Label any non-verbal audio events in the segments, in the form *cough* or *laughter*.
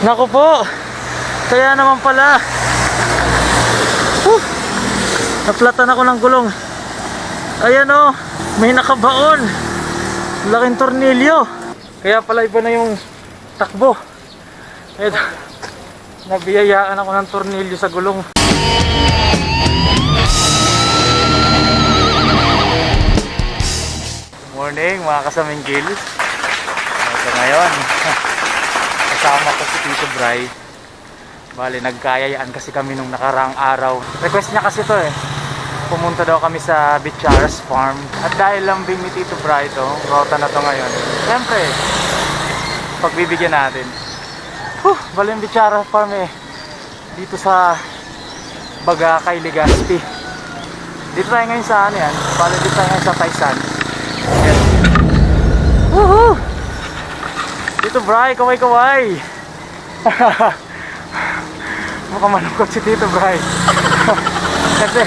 Naku po. Kaya naman pala. Whew. Naplatan ako ng gulong. Ayan o. May nakabaon. Laking tornilyo. Kaya pala iba na yung takbo. Ito. Nabiyayaan ako ng tornilyo sa gulong. Morning mga kasaming gills. Ito ngayon. *laughs* Kasama ko si Tito Bray. Bali, nagkayayaan kasi kami nung nakaraang araw. Request niya kasi to eh. Pumunta daw kami sa Bicharas Farm. At dahil lambing ni Tito Bray to, rota na to ngayon. Siyempre, pagbibigyan natin. Huh, bali yung Bicharas Farm eh. Dito sa Bagakay, Legazpi. Dito tayo ngayon sa ano yan? Bali, dito tayo ngayon sa Taisan. Yan. Woohoo! Tito Bray, kaway-kaway! *laughs* Mukhang malungkot si Tito Bray. *laughs* Kasi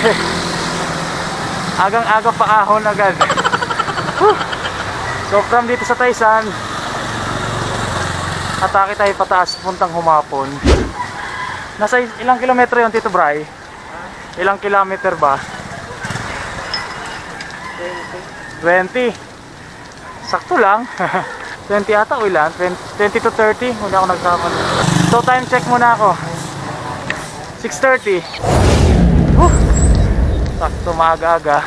agang-aga pa ahon agad. So from dito sa Taisan, atake tayo pataas puntang humapon. Nasa ilang kilometro yon Tito Bray? Ilang kilometer ba? 20. Sakto lang. *laughs* 20 ata o ilan? 20, 20 to 30. Hindi ako nagkakamali. So time check muna ako. 6.30. Whew. Sakto maaga-aga.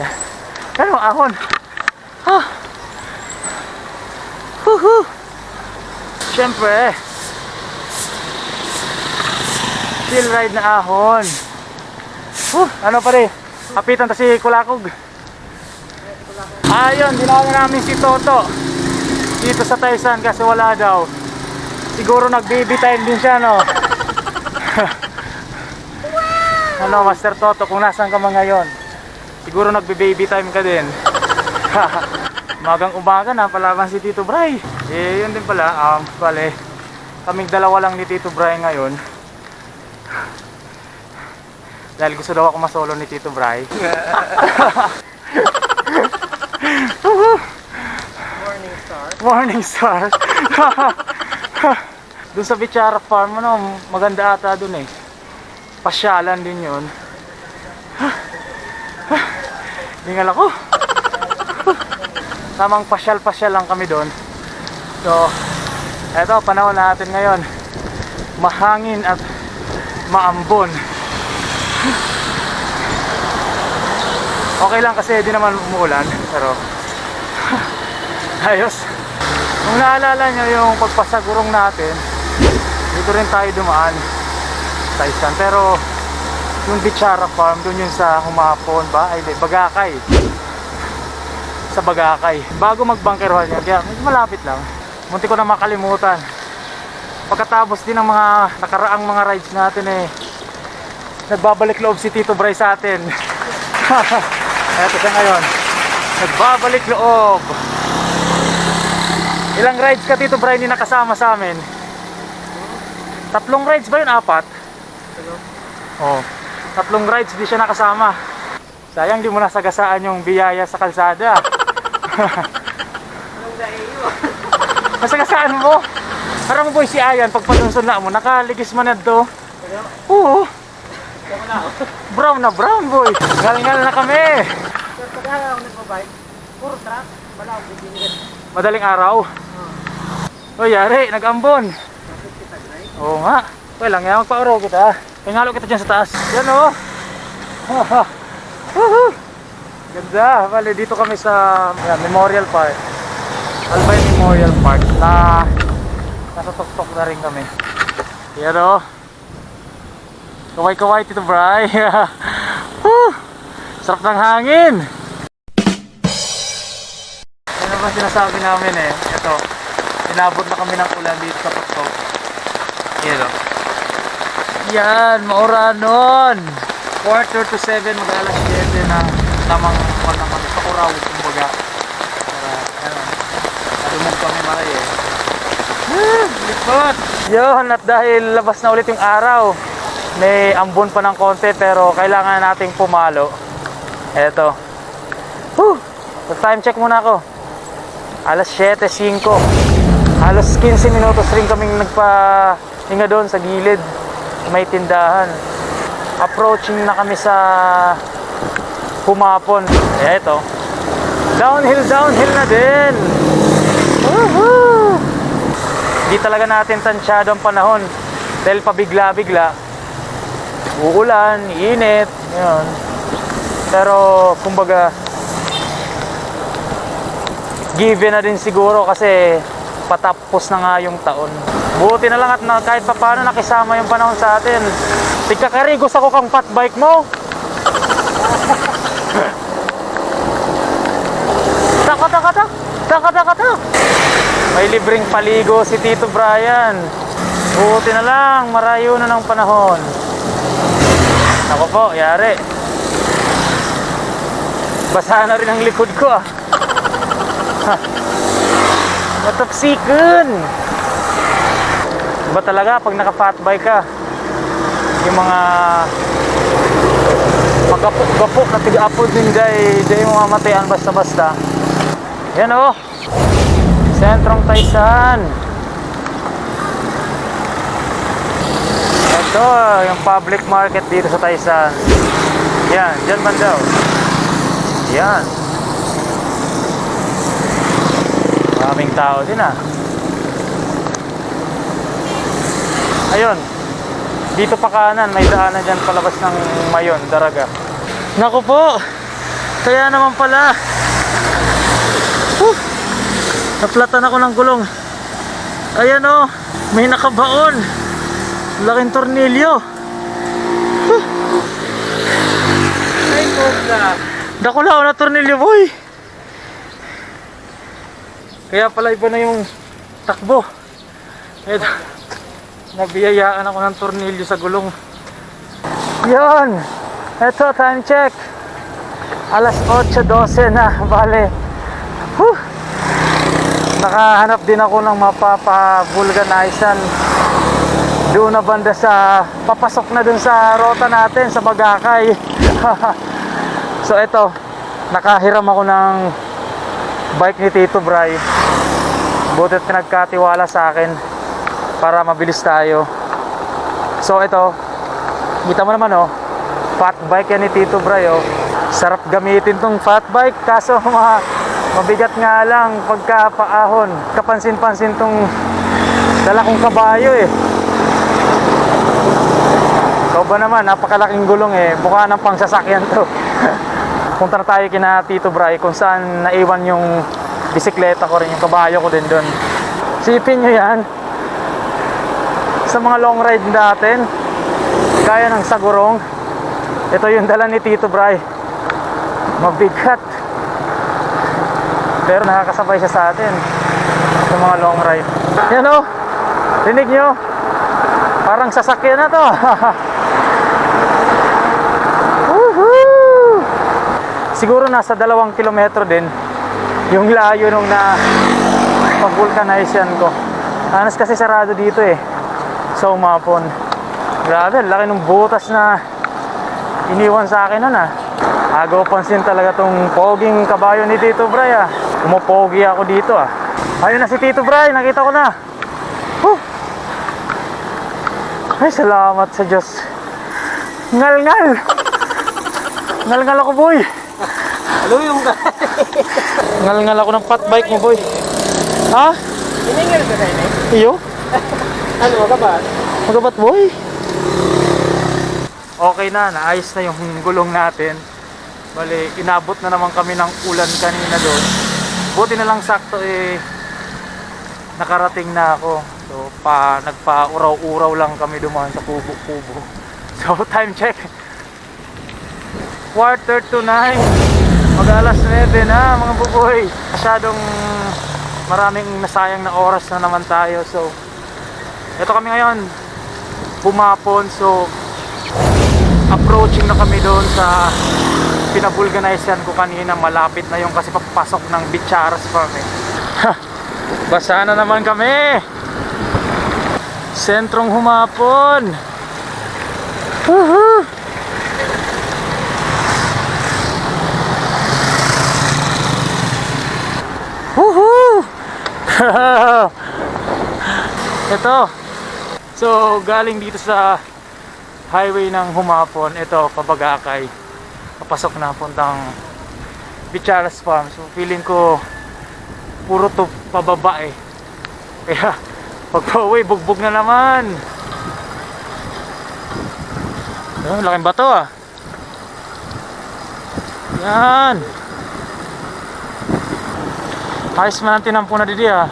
Yan. Pero ahon. Ah. Woohoo. Siyempre. Chill ride na ahon. Whew. Ano pa rin? Kapitan ta si Kulakog. Ayun, dinawag namin si Toto dito sa Taisan kasi wala daw. Siguro nag-baby time din siya, no? ano, Master Toto, kung nasan ka man ngayon, siguro nagbe-baby time ka din. *laughs* Magang umaga na palaban si Tito Bray. Eh, yun din pala, um, bale, kaming dalawa lang ni Tito Bray ngayon. Dahil gusto daw ako masolo ni Tito Bray. *laughs* Star. Morning Star. *laughs* doon sa Bichara Farm, ano, maganda ata doon eh. Pasyalan din yun. *sighs* Hingal ako. *laughs* Tamang pasyal-pasyal lang kami doon. So, eto, panahon natin ngayon. Mahangin at maambon. *sighs* Okay lang kasi di naman umuulan, pero ayos. Kung naalala nyo yung pagpasagurong natin, dito rin tayo dumaan sa Isan. Pero yung Bichara Farm, doon yun sa Humapon ba? Ay, di, Bagakay. Sa Bagakay. Bago magbangkerohan yun, kaya malapit lang. Munti ko na makalimutan. Pagkatapos din ng mga nakaraang mga rides natin eh, nagbabalik loob si Tito Bray sa atin. *laughs* Eto siya ngayon. Nagbabalik loob. Ilang rides ka Tito Bray hindi nakasama sa amin? Tatlong rides ba yun? Apat? Oh. Tatlong rides di siya nakasama. Sayang di mo nasagasaan yung biyaya sa kalsada. *laughs* Nasagasaan mo. Parang boy si Ayan pag patunsun na mo, nakaligis man na do. Oo. Brown na brown boy. Galingal na kami. Sir, pag ako nagpabike, puro truck, wala akong. Madaling araw. O yari, nag-ambon. Oo nga. Okay lang yan, magpa-oro kita. Pingalo kita dyan sa taas. Yan o. *laughs* Woohoo! Ganda. Bale, dito kami sa Memorial Park. Albay Memorial Park na nasa tuktok na rin kami. Yan o. Kaway-kaway, Tito Bray. *laughs* Sarap ng hangin. Yan naman sinasabi namin eh. Inabot na kami ng ulan dito sa tuktok. Yan o. Yan, mauranon. Quarter to seven, mag-alas 7 na tamang kwan naman. Pakuraw, kumbaga. Para, ano, nadumog kami maray eh. Likot! Yun, at dahil labas na ulit yung araw, may ambon pa ng konti pero kailangan nating pumalo. Eto. Whew! So time check muna ako. Alas 7.05. Halos 15 minutos rin kaming nagpahinga doon sa gilid. May tindahan. Approaching na kami sa Humapon. Eh, ito. Downhill, downhill na din. Woohoo! Hindi talaga natin tansyado ang panahon. Dahil pabigla-bigla. Uulan, init, yun. Pero, kumbaga, given na din siguro kasi patapos na nga yung taon. Buti na lang at na, kahit pa paano nakisama yung panahon sa atin. Tigkakarigos ako kang fat bike mo. *laughs* Taka taka tak. Taka taka tak. May libreng paligo si Tito Brian. Buti na lang, marayo na ng panahon. Ako po, yari. Basa na rin ang likod ko ah. *laughs* Matapsikon! Ba talaga pag naka-fat bike ka, yung mga magapo-gapo na tiga-apo din day, day mo mamatayan basta-basta. Yan oh! Sentrong Taysan. Ito, yung public market dito sa Taysan. Yan, dyan man daw. Yan. Maraming tao din ah. Ayun. Dito pa kanan, may daanan dyan palabas ng Mayon, Daraga. Naku po! Kaya naman pala. Whew! Naplatan ako ng gulong. Ayan oh, may nakabaon. Laking tornilyo. Ay, Cobra. Dakulaw na tornilyo boy. Kaya pala iba na yung takbo. Ito. Nabiyayaan ako ng tornilyo sa gulong. Yon. Ito, time check. Alas 8.12 na. *laughs* Bale. Whew. Nakahanap din ako ng mapapa-vulcanizan. Doon na banda sa papasok na dun sa rota natin sa Bagakay. *laughs* So ito, nakahiram ako ng bike ni Tito Bray. Butit pinagkatiwala sa akin para mabilis tayo. So ito, kita mo naman oh, fat bike yan ni Tito Bray oh. Sarap gamitin tong fat bike kaso *laughs* ma mabigat nga lang pagka paahon. Kapansin-pansin tong dala kong kabayo eh. Ikaw ba naman, napakalaking gulong eh. Mukha ng pangsasakyan to. *laughs* Punta na tayo kina Tito Bray kung saan naiwan yung bisikleta ko rin, yung kabayo ko din doon. Sipin nyo yan. Sa mga long ride natin, kaya ng sagurong, ito yung dala ni Tito Bray. Mabigat. Pero nakakasabay siya sa atin sa mga long ride. Yan o, rinig nyo. Parang sasakyan na to. *laughs* Siguro nasa dalawang kilometro din yung layo nung na pag-vulcanize yan ko. Anas kasi sarado dito eh. Sa umapon. Grabe, laki ng butas na iniwan sa akin nun ah. Agaw pansin talaga tong poging kabayo ni Tito Bray ah. Umupogi ako dito ah. Ayun na si Tito Bray, nakita ko na. Whew. Ay, salamat sa Diyos. Ngal-ngal. Ngal-ngal ako, boy. Yung ka. *laughs* Ngal-ngal ako ng fat bike mo, boy. Ha? Hiningil ka tayo eh. Iyo? *laughs* Ano ba? Magabat, boy. Okay na, naayos na yung gulong natin. Bali, inabot na naman kami ng ulan kanina doon. Buti na lang sakto eh, nakarating na ako. So, pa, nagpa-uraw-uraw lang kami dumaan sa kubo-kubo. *laughs* So, time check. Quarter to nine. Mag alas 9 na mga buboy. Masyadong maraming nasayang na oras na naman tayo. So, ito kami ngayon. Pumapon. So, approaching na kami doon sa pinabulganizean ko kanina. Malapit na yung kasi papasok ng Bicharas Farm eh. Basa na naman kami. Sentrong humapon. Woohoo! *laughs* Ito. So, galing dito sa highway ng Humapon. Ito, Pabagakay. Papasok na puntang Bicharas Farm. So, feeling ko puro to pababa eh. Kaya, *laughs* pag pauwi, bugbog na naman. Oh, laking bato ah. Yan. Ayos man ang tinampo na didi ah.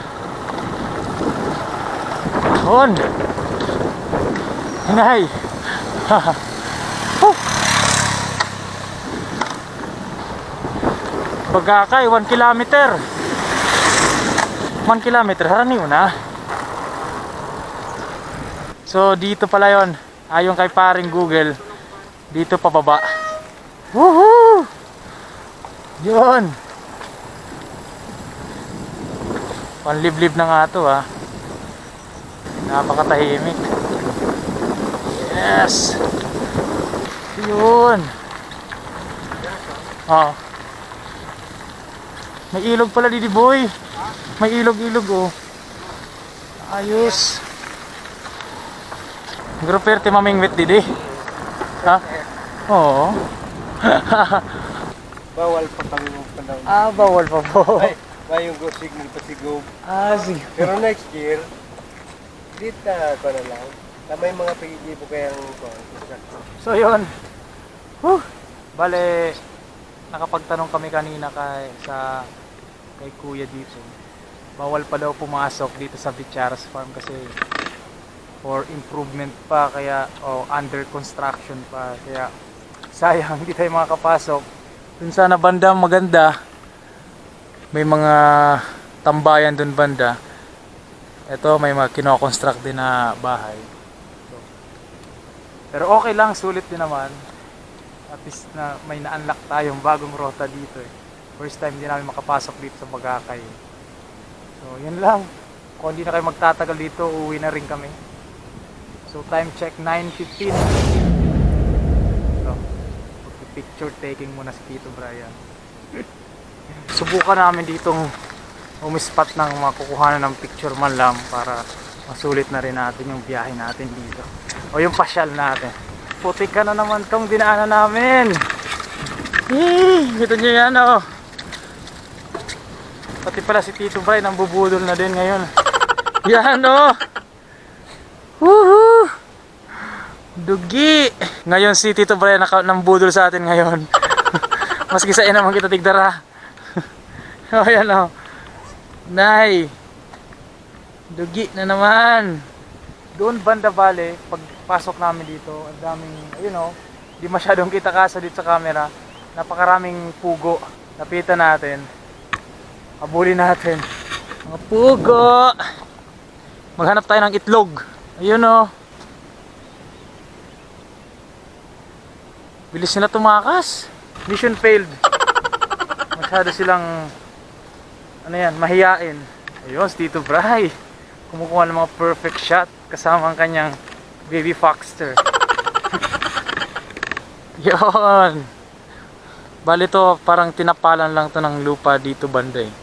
On. Hinay. *laughs* Huh. Bagakay, 1 kilometer. 1 kilometer, harani mo na. So, dito pala yon. Ayon kay paring Google, dito pababa. Woohoo! Yun. Panliblib na nga to ah. Napakatahimik. Yes. Yun. Oh. May ilog pala didi boy. May ilog-ilog oh. Ayos. Gruper ti mamingwit didi. Ha? Oo. *laughs* Bawal pa kami mong panahon. ah, bawal pa po. Ay, may yung go signal pa siguro. Ah, sige. Pero next year, dito ko na lang. Tamay mga pigigibo kayang construction. So yun. Whew. Bale, nakapagtanong kami kanina kay sa kay kuya dito. Bawal pa daw pumasok dito sa Bicharas Farm kasi for improvement pa kaya o under construction pa kaya sayang *laughs* hindi tayo makakapasok. Dun sana banda maganda. May mga tambayan dun banda. Ito may mga kinoconstruct din na bahay. Pero okay lang, sulit din naman. At least na may na-unlock tayong bagong rota dito eh. First time din namin makapasok dito sa Bagakay. So, yun lang. Kung hindi na kayo magtatagal dito, uuwi na rin kami. So, time check 9.15. So, picture taking muna si Tito Brian. Subukan namin ditong umispat ng makukuhanan ng picture man lang para masulit na rin natin yung biyahe natin dito. O yung pasyal natin. Putik ka na naman tong dinaanan namin. Eh, ito nyo yan oh. Pati pala si Tito Bray nang bubudol na din ngayon. *laughs* Yan oh. Woohoo! Dugi! Ngayon si Tito Bray nang budol sa atin ngayon. *laughs* Maski sa ina man kita tigdara. *laughs* oh, yan oh. Nay! Dugi na naman! Doon banda bale, pagpasok namin dito, ang daming, you know, di masyadong kita kasa dito sa camera. Napakaraming pugo. Napitan natin. Abulin natin. Mga pugo! Maghanap tayo ng itlog. Ayun oh. Bilis nila tumakas. Mission failed. Masyado silang ano yan, mahiyain. Ayun, si Tito Bray. Kumukuha ng mga perfect shot kasama ang kanyang baby foxter. *laughs* Yon. Bali to, parang tinapalan lang to ng lupa dito banda eh.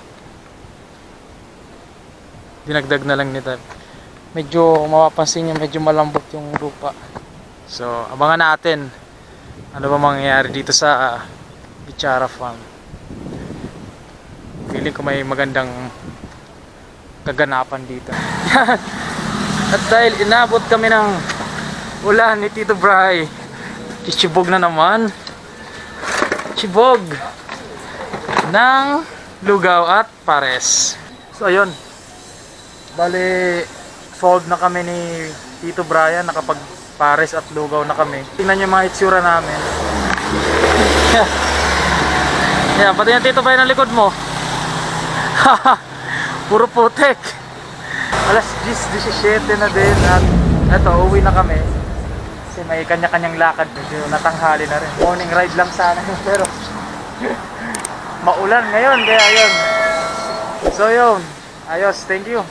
Dinagdag na lang nito. Medyo mapapansin nyo, medyo malambot yung lupa. So, abangan natin ano ba mangyayari dito sa uh, Bichara Farm. Feeling ko may magandang kaganapan dito. *laughs* At dahil inabot kami ng ulan ni Tito Bray, kichibog na naman. Chibog ng lugaw at pares. So ayun. Bale, solved na kami ni Tito Brian, nakapag pares at lugaw na kami. Tingnan yung mga itsura namin. *laughs* yeah, pati yung Tito Brian ang likod mo. *laughs* Puro putek. Alas 10, 17 na din at eto, uwi na kami. Kasi may kanya-kanyang lakad. Medyo natanghali na rin. Morning ride lang sana *laughs* pero maulan ngayon, kaya yun. So yun, ayos, thank you.